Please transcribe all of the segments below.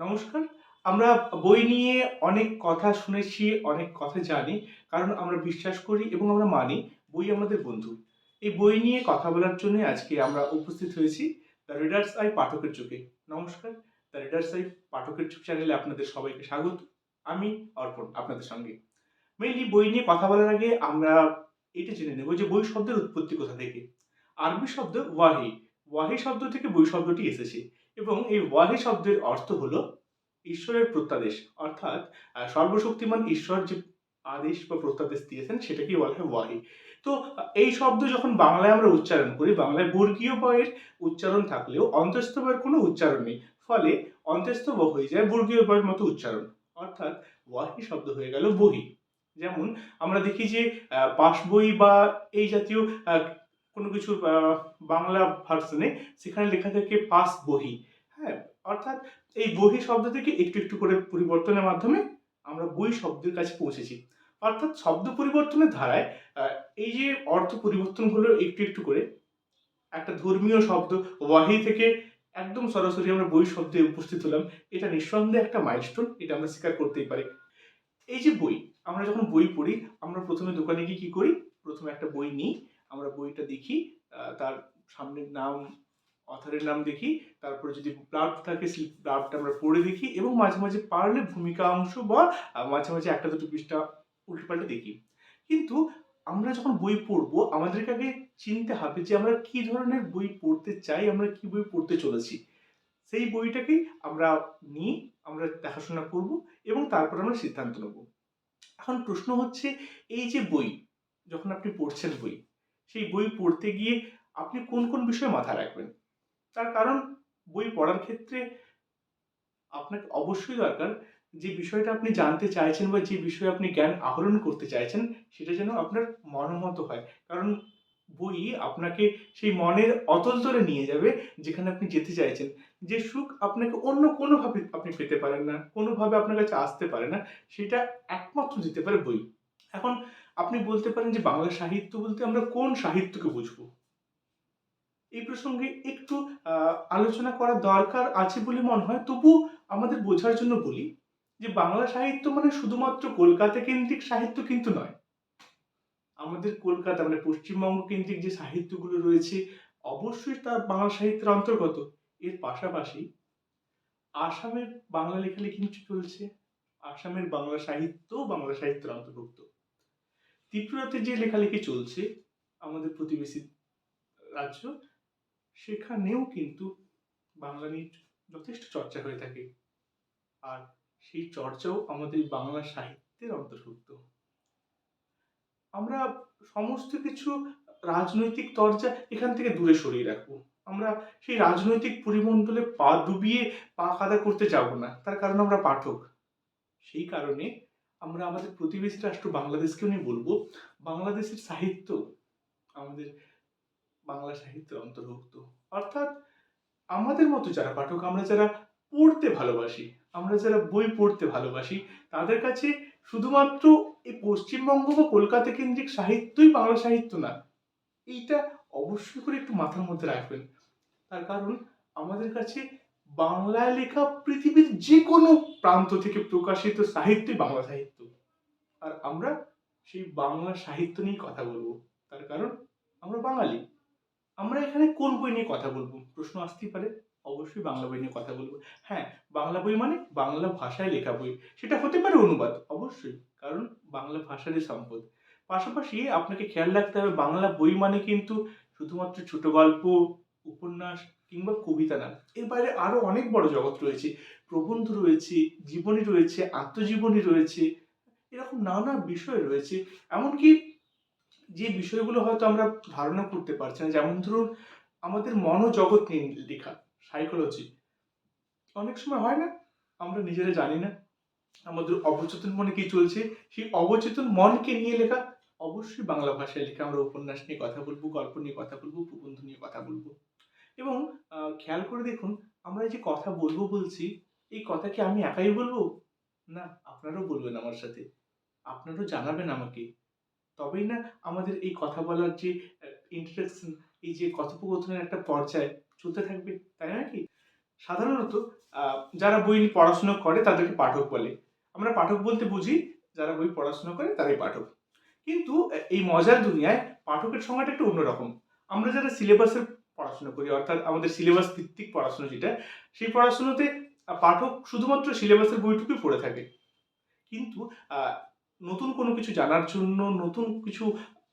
নমস্কার। আমরা বই নিয়ে অনেক কথা শুনেছি, অনেক কথা জানি, কারণ আমরা বিশ্বাস করি এবং আমরা মানি, বই আমাদের বন্ধু। এই বই নিয়ে কথা বলার জন্য আজকে আমরা উপস্থিত হয়েছি দ্য রিডার্স আই পাঠকের চোখে। নমস্কার। দ্য রিডার্স আই পাঠকের চোখ চ্যানেলে আপনাদের সবাইকে স্বাগত। আমি অর্পণ, আপনাদের সঙ্গে। মেইনলি বই নিয়ে কথা বলার আগে আমরা এটা জেনে নেব যে বই শব্দের উৎপত্তি কোথা থেকে। আরবি শব্দ ওয়াহি। ওয়াহি শব্দ থেকে বই শব্দটি এসেছে। এবং এই ওয়াহি শব্দের অর্থ হলো ঈশ্বরের প্রত্যাদেশ, অর্থাৎ সর্বশক্তিমান ঈশ্বর যে আদেশ বা প্রত্যাদেশ দিয়েছেন সেটাকেই বলা হয় ওয়াহি। তো, এই শব্দ যখন বাংলায় আমরা উচ্চারণ করি, বাংলায় বর্গীয় বয়ের উচ্চারণ থাকলেও অন্তস্থ বয়ের কোনো উচ্চারণ নেই। ফলে অন্তস্থ ব হয়ে যায় বর্গীয় বয়ের মতো উচ্চারণ, অর্থাৎ ওয়াহি শব্দ হয়ে গেল বহি। যেমন আমরা দেখি যে পাশ বই বা এই জাতীয় কোনো কিছু বাংলা ভার্সনে সেখানে লেখা থাকে পাস বহি। হ্যাঁ অর্থাৎ এই বহি শব্দ থেকে একটু একটু করে পরিবর্তনের মাধ্যমে আমরা বই শব্দের কাছে পৌঁছেছি। অর্থাৎ শব্দ পরিবর্তনের ধারায় এই যে অর্থ পরিবর্তন হলো একটু একটু করে, একটা ধর্মীয় শব্দ ওয়াহি থেকে একদম সরাসরি আমরা বই শব্দে উপস্থিত হলাম, এটা নিঃসন্দেহে একটা মাইলস্টোন এটা আমরা স্বীকার করতেই পারি। এই যে বই, আমরা যখন বই পড়ি, আমরা প্রথমে দোকানে গিয়ে কি করি? প্রথমে একটা বই নিই, আমরা বইটা দেখি তার সামনের নাম অথারের নাম দেখি, তারপরে যদি ব্লাড থাকে সেই ব্লাডটা আমরা পড়ে দেখি এবং মাঝে মাঝে পারলে ভূমিকা অংশ বা মাঝে মাঝে একটা দুটো পৃষ্ঠা উল্টে পাল্টে দেখি। কিন্তু আমরা যখন বই পড়ব, আমাদেরকে আগে চিনতে হবে যে আমরা কি ধরনের বই পড়তে চাই, আমরা কি বই পড়তে চলেছি। সেই বইটাকেই আমরা নিয়ে আমরা দেখাশোনা করব এবং তারপর আমরা সিদ্ধান্ত নেব। এখন প্রশ্ন হচ্ছে, এই যে বই, যখন আপনি পড়ছেন বই, সেই বই পড়তে গিয়ে আপনি কোন কোন বিষয়ে মাথা রাখবেন? তার কারণ বই পড়ার ক্ষেত্রে আপনাকে অবশ্যই দরকার যে বিষয়টা আপনি জানতে চাইছেন বা যে বিষয়ে আপনি জ্ঞান আহরণ করতে চাইছেন, সেটা যেন আপনার মনোমত হয়। কারণ বই আপনাকে সেই মনের অতল তলে নিয়ে যাবে যেখানে আপনি যেতে চাইছেন। যে সুখ আপনাকে অন্য কোনোভাবে আপনি পেতে পারেন না, কোনোভাবে আপনার কাছে আসতে পারে না, সেটা একমাত্র দিতে পারে বই। এখন আপনি বলতে পারেন যে বাংলা সাহিত্য বলতে আমরা কোন সাহিত্যকে বুঝব? এই প্রসঙ্গে একটু আলোচনা করা দরকার আছে বলে মনে হয়। তবু আমাদের বোঝার জন্য বলি যে বাংলা সাহিত্য মানে শুধুমাত্র কলকাতা কেন্দ্রিক সাহিত্য কিন্তু নয়। আমাদের কলকাতা মানে পশ্চিমবঙ্গ কেন্দ্রিক যে সাহিত্যগুলো রয়েছে, অবশ্যই তার বাংলা সাহিত্যের অন্তর্গত। এর পাশাপাশি আসামের বাংলা লেখালেখি চলছে। আসামের বাংলা সাহিত্য বাংলা সাহিত্যের অন্তর্ভুক্ত। ত্রিপুরাতে যে লেখালেখি চলছে, আমাদের প্রতিবেশী রাজ্য সেখানেও কিন্তু বাংলা নিয়ে যথেষ্ট চর্চা হয়ে থাকে। আর সেই চর্চাও আমাদের বাংলা সাহিত্যের অন্তর্ভুক্ত। আমরা সমস্ত কিছু রাজনৈতিক চর্চা এখান থেকে দূরে সরিয়ে রাখব। আমরা সেই রাজনৈতিক পরিমণ্ডলে পা ডুবিয়ে পা কাদা করতে যাব না, তার কারণ আমরা পাঠক। সেই কারণে আমরা আমাদের প্রতিবেশী রাষ্ট্র বাংলাদেশকেও নিয়ে বলব, বাংলাদেশের সাহিত্য আমাদের বাংলা সাহিত্যের অন্তর্ভুক্ত। অর্থাৎ আমাদের মতো যারা পাঠক, আমরা যারা পড়তে ভালোবাসি, আমরা যারা বই পড়তে ভালোবাসি, তাদের কাছে শুধুমাত্র এই পশ্চিমবঙ্গ বা কলকাতা কেন্দ্রিক সাহিত্যই বাংলা সাহিত্য না, এইটা অবশ্যই করে একটু মাথার মধ্যে রাখবেন। তার কারণ আমাদের কাছে বাংলায় লেখা পৃথিবীর যে কোনো প্রান্ত থেকে প্রকাশিত সাহিত্যই বাংলা সাহিত্য। আর আমরা সেই বাংলা সাহিত্য নিয়ে কথা বলব। তার কারণ আমরা বাঙালি। আমরা এখানে কোন বই নিয়ে কথা বলব? প্রশ্ন আসতেই পারে। অবশ্যই বাংলা বই নিয়ে কথা বলব। হ্যাঁ বাংলা বই মানে বাংলা ভাষায় লেখা বই। সেটা হতে পারে অনুবাদ, অবশ্যই। কারণ বাংলা ভাষারই সম্পদ। পাশাপাশি আপনাকে খেয়াল রাখতে হবে, বাংলা বই মানে কিন্তু শুধুমাত্র ছোট গল্প, উপন্যাস কিংবা কবিতা না। এর বাইরে আরও অনেক বড় জগৎ রয়েছে। প্রবন্ধ রয়েছে, জীবনী রয়েছে, আত্মজীবনী রয়েছে, এরকম নানা বিষয় রয়েছে। এমনকি যে বিষয়গুলো হয়তো আমরা ধারণা করতে পারছি না, যেমন ধরুন আমাদের মনোজগৎ নিয়ে লেখা সাইকোলজি অনেক সময় হয় না? আমরা নিজেরা জানি না। আমাদের অবচেতন মনে কি চলছে? সেই অবচেতন মনকে নিয়ে লেখা, অবশ্যই বাংলা ভাষায় লেখা। আমরা উপন্যাস নিয়ে কথা বলব, গল্প নিয়ে কথা বলব, প্রবন্ধ নিয়ে কথা বলব। এবং খেয়াল করে দেখুন, আমরা যে কথা বলব বলছি, এই কথা কি আমি একাই বলব? না, আপনারাও বলবেন আমার সাথে। আপনারাও জানাবেন আমাকে। তবেই না আমাদের এই কথা বলার যে ইন্টারাকশন এই যে কথোপকথনের একটা পর্যায় চলতে থাকবে, তাই না কি? সাধারণত যারা বই পড়াশোনা করে তাদেরকে পাঠক বলে। আমরা পাঠক বলতে বুঝি, যারা বই পড়াশোনা করে তারাই পাঠক। কিন্তু এই মজার দুনিয়ায় পাঠকের সংজ্ঞাটা একটু অন্যরকম। আমরা যারা সিলেবাসের পড়াশোনা করি, অর্থাৎ আমাদের সিলেবাস ভিত্তিক পড়াশোনা যেটা, সেই পড়াশোনাতে পাঠক শুধুমাত্র সিলেবাসের বইটুকুই পড়ে থাকে। কিন্তু নতুন কোনো কিছু জানার জন্য, নতুন কিছু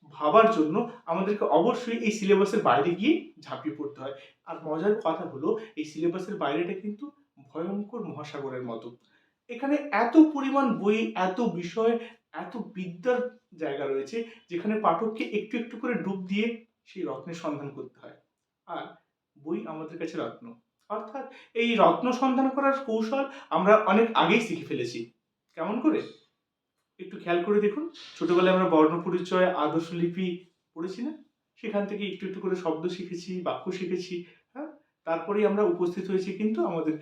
ভাবার জন্য আমাদেরকে অবশ্যই এই সিলেবাসের বাইরে গিয়ে ঝাঁপিয়ে পড়তে হয়। আর মজার কথা হলো, এই সিলেবাসের বাইরেটা কিন্তু ভয়ঙ্কর মহাসাগরের মতো। এখানে এত পরিমাণ বই, এত বিষয়, এত বিদ্যার জায়গা রয়েছে, যেখানে পাঠককে একটু একটু করে ডুব দিয়ে সেই রত্নের সন্ধান করতে হয়। আর বই আমাদের কাছে রত্ন। অর্থাৎ এই রত্ন সন্ধান করার কৌশল আমরা অনেক আগেই শিখে ফেলেছি। কেমন করে? একটু খেয়াল করে দেখুন। ছোটবেলায় আমরা বর্ণ পরিচয় আদর্শ লিপি পড়েছি না? সেখান থেকে একটু একটু করে শব্দ শিখেছি, বাক্য শিখেছি হ্যাঁ? তারপরেই আমরা উপস্থিত হয়েছি কিন্তু আমাদের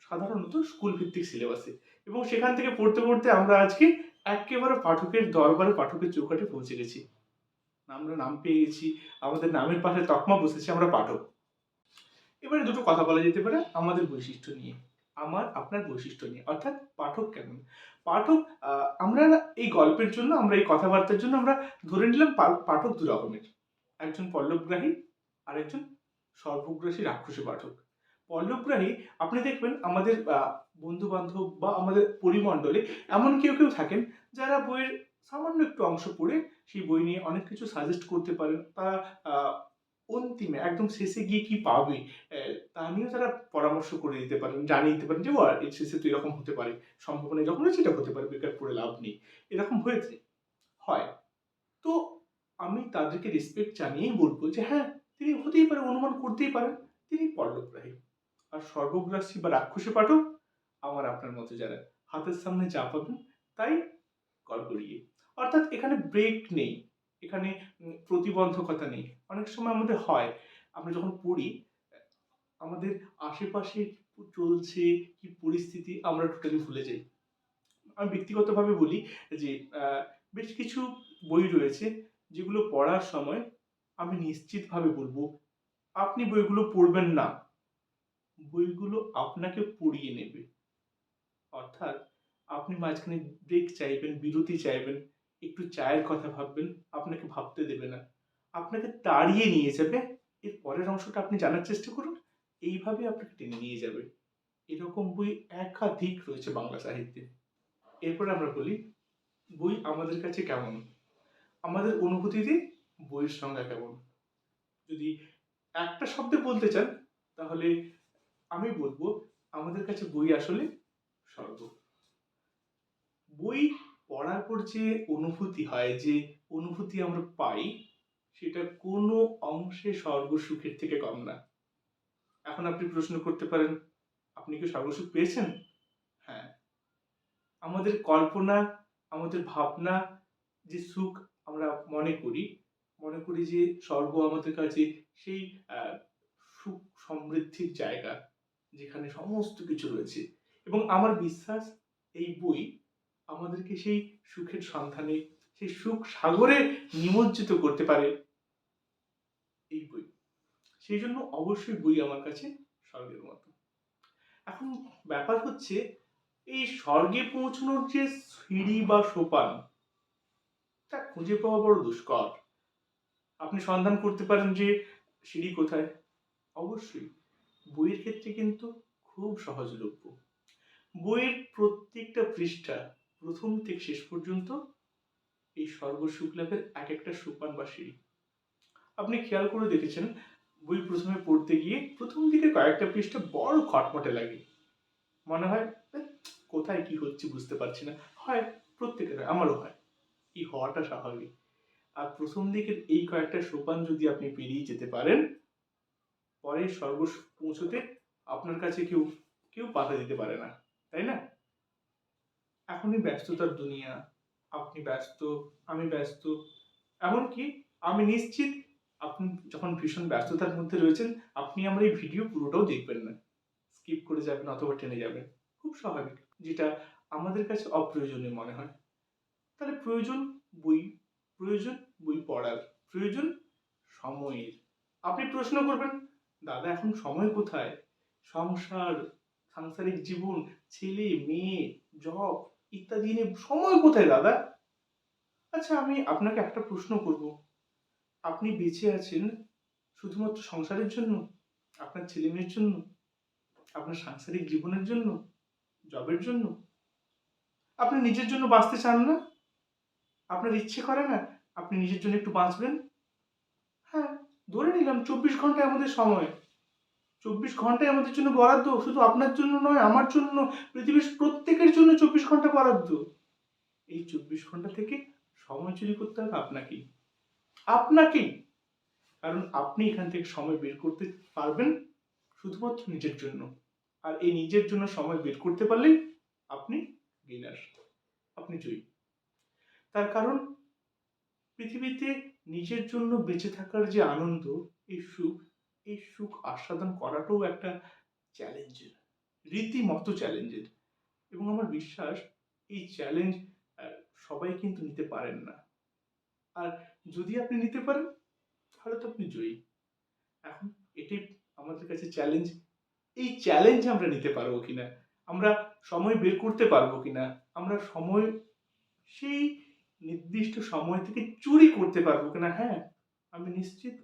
সাধারণত স্কুল ভিত্তিক সিলেবাসে। এবং সেখান থেকে পড়তে পড়তে আমরা আজকে একেবারে পাঠকের দরবারে, পাঠকের চৌকাঠে পৌঁছে গেছি। আমরা নাম পেয়ে গেছি, আমাদের নামের পাশে তকমা বসেছি আমরা পাঠক। এবারে দুটো কথা বলা যেতে পারে আমাদের বৈশিষ্ট্য নিয়ে। আমার আপনার বৈশিষ্ট্য নিয়ে, অর্থাৎ পাঠক কেমন? পাঠক আমরা এই গল্পের জন্য, আমরা এই কথাবার্তার জন্য আমরা ধরে নিলাম পাঠক দু রকমের। একজন পল্লবগ্রাহী আর একজন সর্বগ্রাসী রাক্ষসী পাঠক। পল্লবগ্রাহী, আপনি দেখবেন আমাদের বন্ধু বান্ধব বা আমাদের পরিমণ্ডলে এমন কেউ কেউ থাকেন যারা বইয়ের সামান্য একটু অংশ পড়ে সেই বই নিয়ে অনেক কিছু সাজেস্ট করতে পারেন। তারা অন্তিমে একদম শেষে গিয়ে কি পাবে? তা নিয়েও তারা পরামর্শ করে দিতে পারেন, জানিয়ে দিতে পারেন যে ও এর শেষে তো এরকম হতে পারে। সম্ভাবনা এরকম রয়েছে এটা হতে পারে, বেকার পড়ে লাভ নেই। এরকম হয়েছে। হয়। তো আমি তাদেরকে রেসপেক্ট জানিয়েই বলব যে হ্যাঁ তিনি হতেই পারে, অনুমান করতেই পারেন। তিনি পল্লবগ্রাহী আর সর্বগ্রাসী বা রাক্ষসী পাঠক, আমার আপনার মতো যারা হাতের সামনে যা পাবেন, তাই গড়গড়িয়ে অর্থাৎ এখানে ব্রেক নেই। এখানে প্রতিবন্ধকতা নেই। অনেক সময় আমাদের হয়, আমরা যখন পড়ি, আমাদের আশেপাশে চলছে কি পরিস্থিতি, আমরা টোটালি ভুলে যাই। আমি ব্যক্তিগতভাবে বলি যে বেশ কিছু বই রয়েছে যেগুলো পড়ার সময় আমি নিশ্চিতভাবে বলব, আপনি বইগুলো পড়বেন না। বইগুলো আপনাকে পড়িয়ে নেবে। অর্থাৎ আপনি মাঝখানে ব্রেক চাইবেন, বিরতি চাইবেন একটু চায়ের কথা ভাববেন, আপনাকে ভাবতে দেবে না। আপনাকে তাড়িয়ে নিয়ে যাবে। এর পরের অংশটা আপনি জানার চেষ্টা করুন, এইভাবে আপনাকে টেনে নিয়ে যাবে। এরকম বই একাধিক রয়েছে বাংলা সাহিত্যে। এরপরে আমরা বলি, বই আমাদের কাছে কেমন? আমাদের অনুভূতিতে বইয়ের সংজ্ঞা কেমন? যদি একটা শব্দে বলতে চান, তাহলে আমি বলব, আমাদের কাছে বই আসলে স্বর্গ। বই পড়ার পর যে অনুভূতি হয়, যে অনুভূতি আমরা পাই, সেটা কোনো অংশে স্বর্গ সুখের থেকে কম না। এখন আপনি প্রশ্ন করতে পারেন, আপনি কি স্বর্গসুখ পেয়েছেন? হ্যাঁ। আমাদের কল্পনা, আমাদের ভাবনা, যে সুখ আমরা মনে করি মনে করি যে স্বর্গ আমাদের কাছে সেই সুখ সমৃদ্ধির জায়গা, যেখানে সমস্ত কিছু রয়েছে। এবং আমার বিশ্বাস, এই বই আমাদেরকে সেই সুখের সন্ধানে, সেই সুখ সাগরে নিমজ্জিত করতে পারে এই বই। সেই জন্য অবশ্যই বই আমার কাছে স্বর্গের মতো। এখন ব্যাপার হচ্ছে, এই স্বর্গে পৌঁছানোর যে সিঁড়ি বা সোপান, তা খুঁজে পাওয়া বড় দুষ্কর। আপনি সন্ধান করতে পারেন যে সিঁড়ি কোথায়। অবশ্যই, বইয়ের ক্ষেত্রে কিন্তু খুব সহজলভ্য। বইয়ের প্রত্যেকটা পৃষ্ঠা প্রথম থেকে শেষ পর্যন্ত এই সর্বসুখ লাভের এক একটা সোপান বা সিঁড়ি। আপনি খেয়াল করে দেখেছেন বই প্রথমে পড়তে গিয়ে প্রথম দিকে কয়েকটা পৃষ্ঠা বড় খটমটে লাগে। মনে হয় "এ, কোথায় কি হচ্ছে বুঝতে পারছি না। হয় প্রত্যেকের আমারও হয়। এই হওয়াটা স্বাভাবিক। আর প্রথম দিকের এই কয়েকটা সোপান যদি আপনি পেরিয়ে যেতে পারেন পরে সর্ব পৌঁছতে আপনার কাছে কেউ কেউ বাধা দিতে পারে না। তাই না? এখনই ব্যস্ততার দুনিয়া। আপনি ব্যস্ত, আমি ব্যস্ত। এমনকি আমি নিশ্চিত আপনি যখন ভীষণ ব্যস্ততার মধ্যে রয়েছেন, আপনি আমার এই ভিডিও পুরোটাও দেখবেন না। স্কিপ করে যাবেন অথবা টেনে যাবেন। খুব স্বাভাবিক, যেটা আমাদের কাছে অপ্রয়োজনীয় মনে হয়। তাহলে প্রয়োজন বই প্রয়োজন বই পড়ার, প্রয়োজন সময়ের। আপনি প্রশ্ন করবেন, দাদা, এখন সময় কোথায়? সংসার, সাংসারিক জীবন, ছেলে, মেয়ে জব ইত্যাদি নিয়ে সময় কোথায়, দাদা? আচ্ছা আমি আপনাকে একটা প্রশ্ন করব। আপনি বেঁচে আছেন শুধুমাত্র সংসারের জন্য? আপনার ছেলে মেয়ের জন্য? আপনার সাংসারিক জীবনের জন্য? জবের জন্য? আপনি নিজের জন্য বাঁচতে চান না? আপনার ইচ্ছে করে না? আপনি নিজের জন্য একটু বাঁচবেন? হ্যাঁ ধরে নিলাম, চব্বিশ ঘন্টায় আমাদের সময়। চব্বিশ ঘন্টায় আমাদের জন্য বরাদ্দ, শুধু আপনার জন্য নয়, আমার জন্য পৃথিবীর প্রত্যেকের জন্য চব্বিশ ঘণ্টা বরাদ্দ। এই চব্বিশ ঘণ্টা থেকে সময় চুরি করতে হবে আপনাকেই। আপনাকেই। কারণ আপনি এখান থেকে সময় বের করতে পারবেন শুধুমাত্র নিজের জন্য। আর এই নিজের জন্য সময় বের করতে পারলেই আপনি গেনার আপনি জয়ী। তার কারণ, পৃথিবীতে নিজের জন্য বেঁচে থাকার যে আনন্দ, এই সুখ এই সুখ আস্বাদন করাটাও একটা চ্যালেঞ্জের রীতিমতো চ্যালেঞ্জের এবং আমার বিশ্বাস, এই চ্যালেঞ্জ সবাই কিন্তু নিতে পারেন না। আর যদি আপনি নিতে পারেন, তাহলে তো আপনি জয়ী। এখন এটি আমাদের কাছে চ্যালেঞ্জ এই চ্যালেঞ্জ আমরা নিতে পারব কিনা? আমরা সময় বের করতে পারব কিনা? আমরা সময়, সেই নির্দিষ্ট সময় থেকে চুরি করতে পারব কিনা? হ্যাঁ আমি নিশ্চিত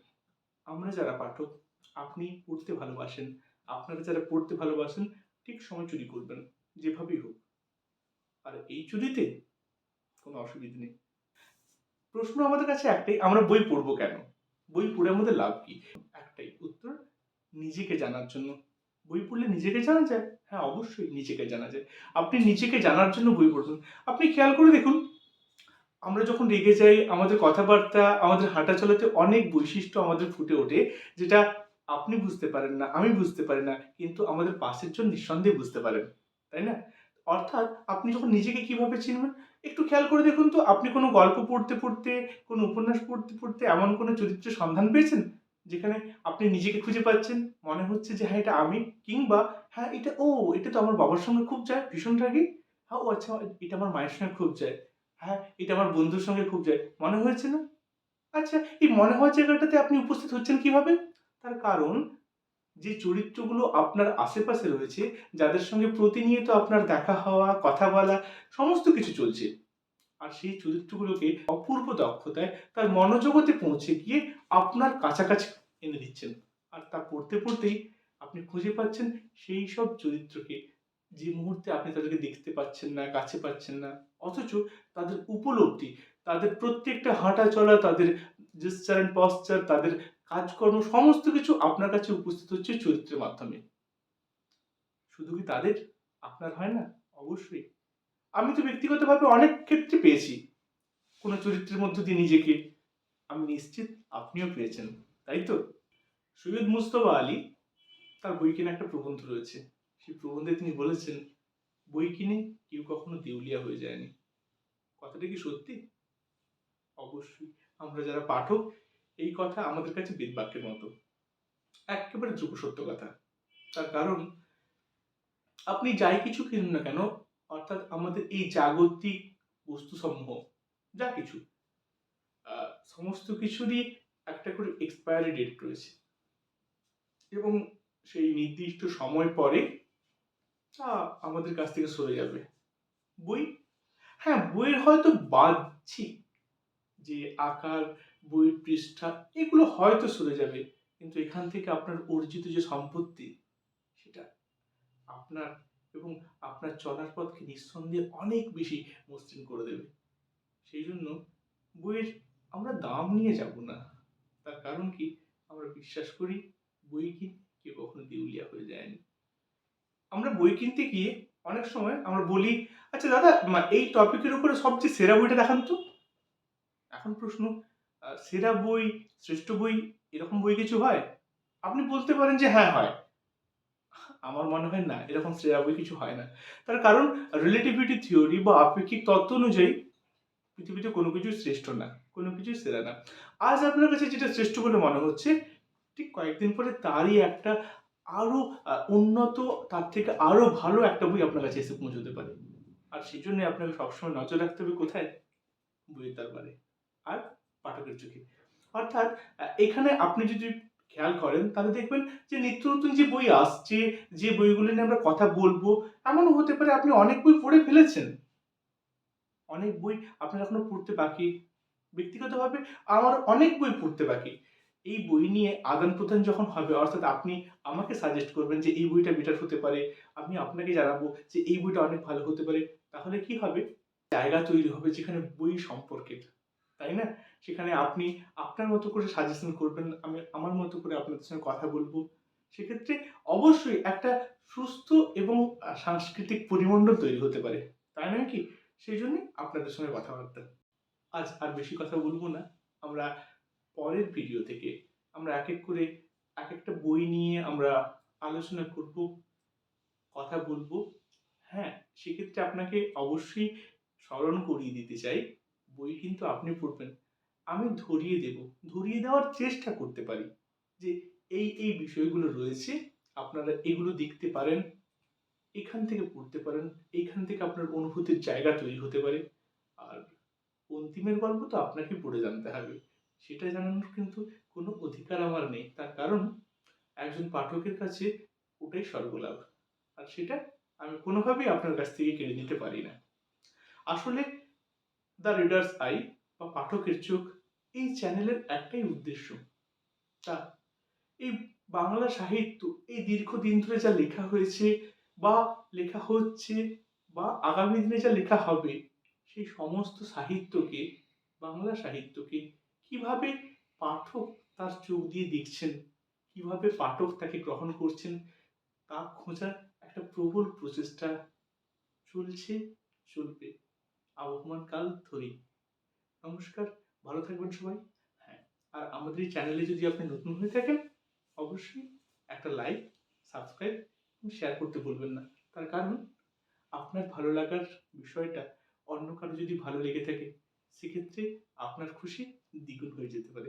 আমরা যারা পাঠক আপনি পড়তে ভালোবাসেন, আপনারা যারা পড়তে ভালোবাসেন, ঠিক সময় চুরি করবেন, যেভাবেই হোক। আর এই চুরিতে কোনো অসুবিধা নেই। প্রশ্ন আমাদের কাছে একটাই, আমরা বই পড়ব কেন? বই পড়ে আমাদের লাভ কি? একটাই উত্তর, নিজেকে জানার জন্য। বই পড়লে নিজেকে জানা যায়? হ্যাঁ অবশ্যই নিজেকে জানা যায়। আপনি নিজেকে জানার জন্য বই পড়বেন। আপনি খেয়াল করে দেখুন, আমরা যখন রেগে যাই, আমাদের কথাবার্তা, আমাদের হাঁটা চলাতে অনেক বৈশিষ্ট্য আমাদের ফুটে ওঠে, যেটা আপনি বুঝতে পারেন না, আমি বুঝতে পারি না, কিন্তু আমাদের পাশের জন নিঃসন্দেহে বুঝতে পারেন, তাই না? অর্থাৎ আপনি যখন নিজেকে কীভাবে চিনবেন, একটু খেয়াল করে দেখুন তো, আপনি কোনো গল্প পড়তে পড়তে, কোনো উপন্যাস পড়তে পড়তে এমন কোনো চরিত্রের সন্ধান পেয়েছেন? যেখানে আপনি নিজেকে খুঁজে পাচ্ছেন, মনে হচ্ছে যে হ্যাঁ এটা আমি, কিংবা হ্যাঁ এটা, ও, এটা তো আমার বাবার সঙ্গে খুব যায়, ভীষণ রাগি। হ্যাঁ ও আচ্ছা এটা আমার মায়ের সঙ্গে খুব যায়। হ্যাঁ এটা আমার বন্ধুর সঙ্গে খুব যায়। মনে হয়েছে না? আচ্ছা এই মনে হওয়ার জায়গাটাতে আপনি উপস্থিত হচ্ছেন কীভাবে? তার কারণ যে চরিত্রগুলো আপনার আশেপাশে রয়েছে, যাদের সঙ্গে প্রতিনিয়ত আপনার দেখা হওয়া, কথা বলা, সমস্ত কিছু চলছে। আর সেই চরিত্রগুলোকে অপূর্ব দক্ষতায় তার মনোজগতে পৌঁছে গিয়ে আপনার কাছাকাছি এনে দিচ্ছেন। আর তা পড়তে পড়তেই আপনি খুঁজে পাচ্ছেন সেই সব চরিত্রকে। যে মুহূর্তে আপনি তাদেরকে দেখতে পাচ্ছেন না, কাছে পাচ্ছেন না, অথচ তাদের উপলব্ধি, তাদের প্রত্যেকটা হাঁটা চলা, তাদের জেস্টার অ্যান্ড পশ্চার তাদের কাজকর্ম সমস্ত কিছু আপনার কাছে উপস্থিত হচ্ছে চরিত্রের মাধ্যমে। শুধু কি তাদের? আপনার হয় না? অবশ্যই। আমি তো ব্যক্তিগতভাবে অনেক ক্ষেত্রে পেয়েছি। কোনো চরিত্রের মধ্য দিয়ে নিজেকে। আমি নিশ্চিত আপনিও পেয়েছেন, তাই তো? সৈয়দ মুস্তফা আলী, তার বই কিনে একটা প্রবন্ধ রয়েছে। সেই প্রবন্ধে তিনি বলেছেন, বই কিনে কেউ কখনো দেউলিয়া হয়ে যায়নি। কথাটা কি সত্যি? অবশ্যই। আমরা যারা পাঠক এই কথা আমাদের কাছে বেদবাক্যের মতো। একেবারে ধ্রুব সত্য কথা। তার কারণ, আপনি যাই কিছু কিনুন না কেন, অর্থাৎ আমাদের এই জাগতিক বস্তুসমূহ, যা কিছু সমস্ত কিছুরই একটা করে এক্সপায়ারি ডেট রয়েছে। এবং সেই নির্দিষ্ট সময় পরে, তা আমাদের কাছ থেকে সরে যাবে। বই? হ্যাঁ বইয়ের হয়তো বাহ্যিক যে আকার বইয়ের পৃষ্ঠা, এগুলো হয়তো সরে যাবে, কিন্তু এখান থেকে আপনার অর্জিত যে সম্পত্তি, সেটা আপনার এবং আপনার চলার পথকে নিঃসন্দেহে অনেক বেশি মসৃণ করে দেবে। সেই জন্য বইয়ের আমরা দাম নিয়ে যাব না। তার কারণ কি? আমরা বিশ্বাস করি বই কিনে কেউ কখনো দেউলিয়া হয়ে যায়নি। আমরা বই কিনতে গিয়ে অনেক সময় আমরা বলি আচ্ছা দাদা এই টপিকের উপরে সবচেয়ে সেরা বইটা দেখান তো। এখন প্রশ্ন সেরা বই শ্রেষ্ঠ বই এরকম বই কিছু হয়? আপনি বলতে পারেন যে হ্যাঁ হয়। আমার মনে হয় না এরকম সেরা বই কিছু হয় না। তার কারণ রিলেটিভিটি থিওরি বা আপেক্ষিক তত্ত্ব অনুযায়ী পৃথিবীতে কোনো কিছু শ্রেষ্ঠ না কোনো কিছু সেরা না। আজ আপনার কাছে যেটা শ্রেষ্ঠ বলে মনে হচ্ছে ঠিক কয়েকদিন পরে তারই একটা আরও আহ, উন্নত তার থেকে আরও ভালো একটা বই আপনার কাছে এসে পৌঁছতে পারে। আর সেই জন্য আপনাকে সবসময় নজর রাখতে হবে কোথায়? বইয়ের দরবারে। আর পাঠকের চোখে। অর্থাৎ এখানে আপনি যদি খেয়াল করেন, তাহলে দেখবেন যে নিত্য নতুন যে বই আসছে, যে বইগুলো নিয়ে আমরা কথা বলব, এমনও হতে পারে আপনি অনেক বই পড়ে ফেলেছেন। অনেক বই আপনার এখনও পড়তে বাকি। ব্যক্তিগতভাবে আমার অনেক বই পড়তে বাকি। এই বই নিয়ে আদান প্রদান যখন হবে, অর্থাৎ আপনি আমাকে সাজেস্ট করবেন যে এই বইটা বেটার হতে পারে, আমি আপনাকে জানাব যে এই বইটা অনেক ভালো হতে পারে, তাহলে কি হবে? জায়গা তৈরি হবে যেখানে বই সম্পর্কে। তাই না? সেখানে আপনি আপনার মতো করে সাজেশন করবেন, আমি আমার মতো করে আপনাদের সঙ্গে কথা বলব। সেক্ষেত্রে অবশ্যই একটা সুস্থ এবং সাংস্কৃতিক পরিমণ্ডল তৈরি হতে পারে। তাই নয় কি? সেই জন্যই আপনাদের সঙ্গে কথাবার্তা। আজ আর বেশি কথা বলব না। আমরা পরের ভিডিও থেকে আমরা এক এক করে এক একটা বই নিয়ে আমরা আলোচনা করব, কথা বলব। হ্যাঁ সেক্ষেত্রে আপনাকে অবশ্যই স্মরণ করিয়ে দিতে চাই। বই কিন্তু আপনি পড়বেন। আমি ধরিয়ে দেব, ধরিয়ে দেওয়ার চেষ্টা করতে পারি যে এই এই বিষয়গুলো রয়েছে, আপনারা এগুলো দেখতে পারেন, এখান থেকে পড়তে পারেন এইখান থেকে আপনার অনুভূতির জায়গা তৈরি হতে পারে। আর অন্তিমের গল্প তো আপনাকে পড়ে জানতে হবে, সেটা জানানোর কিন্তু কোনো অধিকার আমার নেই। তার কারণ, একজন পাঠকের কাছে ওটাই সর্বলাভ আর সেটা আমি কোনোভাবেই আপনার কাছ থেকে কেড়ে নিতে পারি না। আসলে দ্য রিডার্স আই বা পাঠকের চোখ এই চ্যানেলের একটাই উদ্দেশ্য। তা, এই বাংলা সাহিত্য এই দীর্ঘদিন ধরে যা লেখা হয়েছে বা লেখা হচ্ছে বা আগামী দিনে যা লেখা হবে, সেই সমস্ত সাহিত্যকে, বাংলা সাহিত্যকে কীভাবে পাঠক তার চোখ দিয়ে দেখছেন, কীভাবে পাঠক তাকে গ্রহণ করছেন, তা খোঁজার একটা প্রবল প্রচেষ্টা চলছে, চলবে। আবহমান কাল ধরি নমস্কার, ভালো থাকবেন সবাই। হ্যাঁ আর আমাদের এই চ্যানেলে যদি আপনি নতুন হয়ে থাকেন, অবশ্যই একটা লাইক সাবস্ক্রাইব শেয়ার করতে ভুলবেন না। তার কারণ, আপনার ভালো লাগার বিষয়টা অন্য কারও যদি ভালো লেগে থাকে, সেক্ষেত্রে আপনার খুশি দ্বিগুণ হয়ে যেতে পারে।